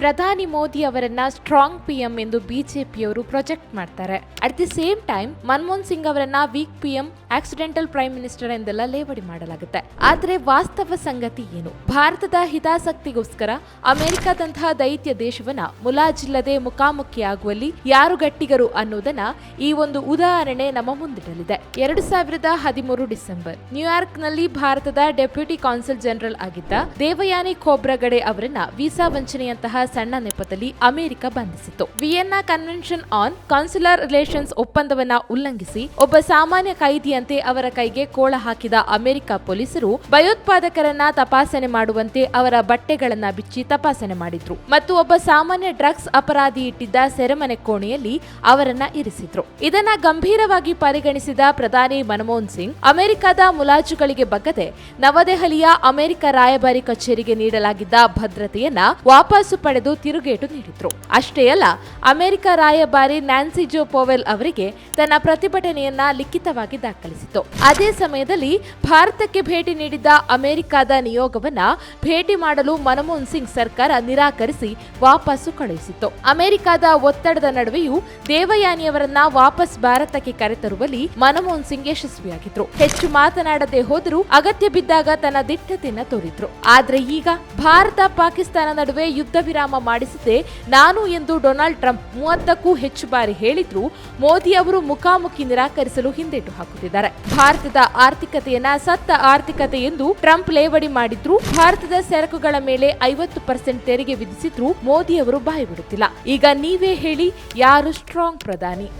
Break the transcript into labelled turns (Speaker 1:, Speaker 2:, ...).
Speaker 1: ಪ್ರಧಾನಿ ಮೋದಿ ಅವರನ್ನ strong PM ಎಂದು ಬಿಜೆಪಿಯವರು ಪ್ರೊಜೆಕ್ಟ್ ಮಾಡ್ತಾರೆ. At the same time Manmohan Singh ಅವರನ್ನ weak PM accidental prime minister ಎಂದೆಲ್ಲ ಲೇವಡಿ ಮಾಡಲಾಗುತ್ತೆ. ಆದರೆ ವಾಸ್ತವ ಸಂಗತಿ ಏನು? ಭಾರತದ ಹಿತಾಸಕ್ತಿಗೋಸ್ಕರ ಅಮೆರಿಕದಂತಹ ದೈತ್ಯ ದೇಶವನ್ನ ಮುಲಾಜಿಲ್ಲದೆ ಮುಖಾಮುಖಿಯಾಗುವಲ್ಲಿ ಯಾರು ಗಟ್ಟಿಗರು ಅನ್ನೋದನ್ನ ಈ ಒಂದು ಉದಾಹರಣೆ ನಮ್ಮ ಮುಂದಿಡಲಿದೆ. ಎರಡು ಸಾವಿರದ ಹದಿಮೂರು ಡಿಸೆಂಬರ್, ನ್ಯೂಯಾರ್ಕ್ನಲ್ಲಿ ಭಾರತದ ಡೆಪ್ಯೂಟಿ ಕಾನ್ಸಲ್ ಜನರಲ್ ಆಗಿದ್ದ ದೇವಯಾನಿ ಖೋಬ್ರಗಡೆ ಅವರನ್ನ ವೀಸಾ ವಂಚನೆಯಂತಹ ಸಣ್ಣ ನೆಪದಲ್ಲಿ America ಬಂಧಿಸಿತು Vienna convention on consular relations ಒಪ್ಪಂದವನ್ನ ಉಲ್ಲಂಘಿಸಿ ಒಬ್ಬ ಸಾಮಾನ್ಯ ಕೈದಿಯಂತೆ ಅವರ ಕೈಗೆ ಕೋಳ ಹಾಕಿದ ಅಮೆರಿಕ ಪೊಲೀಸರು ಭಯೋತ್ಪಾದಕರನ್ನ ತಪಾಸಣೆ ಮಾಡುವಂತೆ ಅವರ ಬಟ್ಟೆಗಳನ್ನ ಬಿಚ್ಚಿ ತಪಾಸಣೆ ಮಾಡಿದ್ರು. ಮತ್ತು ಒಬ್ಬ ಸಾಮಾನ್ಯ ಡ್ರಗ್ಸ್ ಅಪರಾಧಿ ಇಟ್ಟಿದ್ದ ಸೆರೆಮನೆ ಕೋಣೆಯಲ್ಲಿ ಅವರನ್ನ ಇರಿಸಿದ್ರು. ಇದನ್ನ ಗಂಭೀರವಾಗಿ ಪರಿಗಣಿಸಿದ ಪ್ರಧಾನಿ ಮನಮೋಹನ್ ಸಿಂಗ್, ಅಮೆರಿಕದ ಮುಲಾಜುಗಳಿಗೆ ಬಗ್ಗದೆ ನವದೆಹಲಿಯ ಅಮೆರಿಕ ರಾಯಭಾರಿ ಕಚೇರಿಗೆ ನೀಡಲಾಗಿದ್ದ ಭದ್ರತೆಯನ್ನ ವಾಪಸ್ಸು ಪಡೆದು ತಿರುಗೇಟು ನೀಡಿದ್ರು. ಅಷ್ಟೇ ಅಲ್ಲ, ಅಮೆರಿಕ ರಾಯಭಾರಿ ನ್ಯಾನ್ಸಿ ಜೋ ಪೋವೆಲ್ ಅವರಿಗೆ ತನ್ನ ಪ್ರತಿಭಟನೆಯನ್ನ ಲಿಖಿತವಾಗಿ ದಾಖಲಿಸಿತು ಅದೇ ಸಮಯದಲ್ಲಿ ಭಾರತಕ್ಕೆ ಭೇಟಿ ನೀಡಿದ್ದ ಅಮೆರಿಕದ ನಿಯೋಗವನ್ನ ಭೇಟಿ ಮಾಡಲು ಮನಮೋಹನ್ ಸಿಂಗ್ ಸರ್ಕಾರ ನಿರಾಕರಿಸಿ ವಾಪಸ್ಸು ಕಳುಹಿಸಿತ್ತು. ಅಮೆರಿಕದ ಒತ್ತಡದ ನಡುವೆಯೂ ದೇವಯಾನಿಯವರನ್ನ ವಾಪಸ್ ಭಾರತಕ್ಕೆ ಕರೆತರುವಲ್ಲಿ ಮನಮೋಹನ್ ಸಿಂಗ್ ಯಶಸ್ವಿಯಾಗಿದ್ರು. ಹೆಚ್ಚು ಮಾತನಾಡದೆ ಹೋದರೂ ಅಗತ್ಯ ಬಿದ್ದಾಗ ತನ್ನ ದಿಟ್ಟತೆಯನ್ನ ತೋರಿದ್ರು. ಆದ್ರೆ ಈಗ ಭಾರತ ಪಾಕಿಸ್ತಾನ ನಡುವೆ ಯುದ್ಧ ಮಾಡಿಸಿದ್ದೆ ನಾನು ಎಂದು ಡೊನಾಲ್ಡ್ ಟ್ರಂಪ್ ಮೂವತ್ತಕ್ಕೂ ಹೆಚ್ಚು ಬಾರಿ ಹೇಳಿದ್ರು ಮೋದಿ ಅವರು ಮುಖಾಮುಖಿ ನಿರಾಕರಿಸಲು ಹಿಂದೇಟು ಹಾಕುತ್ತಿದ್ದಾರೆ. ಭಾರತದ ಆರ್ಥಿಕತೆಯನ್ನ ಸತ್ತ ಆರ್ಥಿಕತೆ ಎಂದು ಟ್ರಂಪ್ ಲೇವಡಿ ಮಾಡಿದ್ರು ಭಾರತದ ಸರಕುಗಳ ಮೇಲೆ ಐವತ್ತು ಪರ್ಸೆಂಟ್ ತೆರಿಗೆ ವಿಧಿಸಿದ್ರು ಮೋದಿ ಅವರು ಬಾಯಿ ಬಿಡುತ್ತಿಲ್ಲ. ಈಗ ನೀವೇ ಹೇಳಿ ಯಾರು ಸ್ಟ್ರಾಂಗ್ ಪ್ರಧಾನಿ?